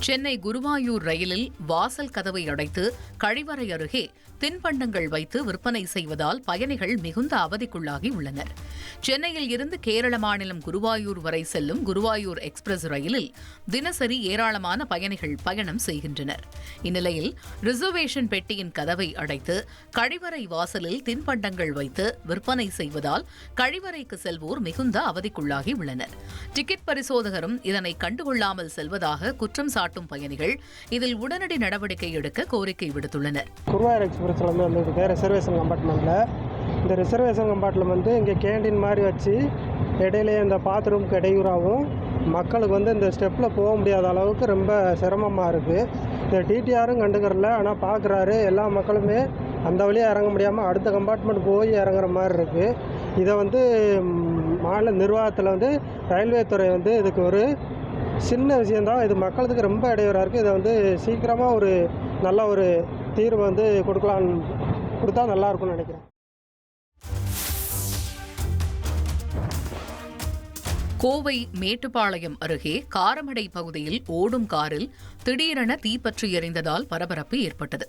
சென்னை குருவாயூர் ரயிலில் வாசல் கதவை அடைத்து கழிவறை அருகே தின்பண்டங்கள் வைத்து விற்பனை செய்வதால் பயணிகள் மிகுந்த அவதிக்குள்ளாகி உள்ளனர். சென்னையில் இருந்து கேரள மாநிலம் குருவாயூர் வரை செல்லும் குருவாயூர் எக்ஸ்பிரஸ் ரயிலில் தினசரி ஏராளமான பயணிகள் பயணம் செய்கின்றனர். இந்நிலையில் ரிசர்வேஷன் பெட்டியின் கதவை அடைத்து கழிவறை வாசலில் தின்பண்டங்கள் வைத்து விற்பனை செய்வதால் கழிவறைக்கு செல்வோர் மிகுந்த அவதிக்குள்ளாகி உள்ளனர். டிக்கெட் பரிசோதகரும் இதனை கண்டுகொள்ளாமல் செல்வதாக குற்றம் காட்டும் பயணிகள் இதில் உடனடி நடவடிக்கை எடுக்க கோரிக்கை விடுத்துள்ளனர். குருவாயூர் எக்ஸ்பிரஸ்ல வந்து ரிசர்வேஷன் கம்பார்ட்மெண்ட்டில் இந்த ரிசர்வேஷன் கம்பார்ட்மெண்ட் வந்து இங்கே கேண்டீன் மாதிரி வச்சு இடையிலே இந்த பாத்ரூம்க்கு இடையூறாகவும் மக்களுக்கு வந்து இந்த ஸ்டெப்பில் போக முடியாத அளவுக்கு ரொம்ப சிரமமாக இருக்குது இந்த டிடிஆரும் கண்டுக்கிறல ஆனால் பார்க்குறாரு எல்லா மக்களுமே அந்த வழியாக இறங்க முடியாமல் அடுத்த கம்பார்ட்மெண்ட் போய் இறங்குற மாதிரி இருக்குது இதை வந்து மாநில நிர்வாகத்தில் வந்து ரயில்வே துறை வந்து இதுக்கு ஒரு சின்ன விஷயந்தான் இது மக்களுக்கு ரொம்ப இடையூறாக இருக்குது இதை வந்து சீக்கிரமாக ஒரு நல்ல ஒரு தீர்வு வந்து கொடுக்கலான்னு கொடுத்தா நல்லாயிருக்கும்னு நினைக்கிறேன். கோவை மேட்டுப்பாளையம் அருகே காரமடை பகுதியில் ஓடும் காரில் திடீரென தீப்பற்றி எறிந்ததால் பரபரப்பு ஏற்பட்டது.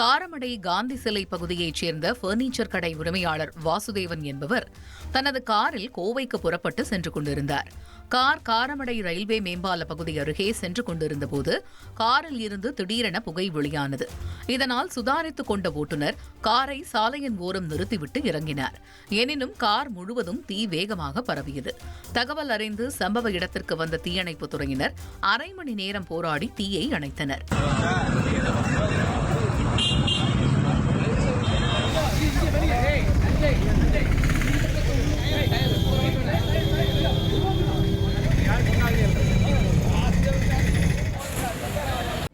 காரமடை காந்தி சிலை பகுதியைச் சேர்ந்த பர்னிச்சர் கடை உரிமையாளர் வாசுதேவன் என்பவர் தனது காரில் கோவைக்கு புறப்பட்டு சென்று கொண்டிருந்தார். கார் காரமடை ரயில்வே மேம்பால பகுதி அருகே சென்று கொண்டிருந்தபோது காரில் இருந்து திடீரென புகை வெளியானது. இதனால் சுதாரித்துக் கொண்ட ஓட்டுநர் காரை சாலையின் ஓரம் நிறுத்திவிட்டு இறங்கினார். எனினும் கார் முழுவதும் தீ வேகமாக பரவியது. தகவல் அறிந்து சம்பவ இடத்திற்கு வந்த தீயணைப்புத் துறையினர் அரை மணி நேரம் போராடி தீயை அணைத்தனர்.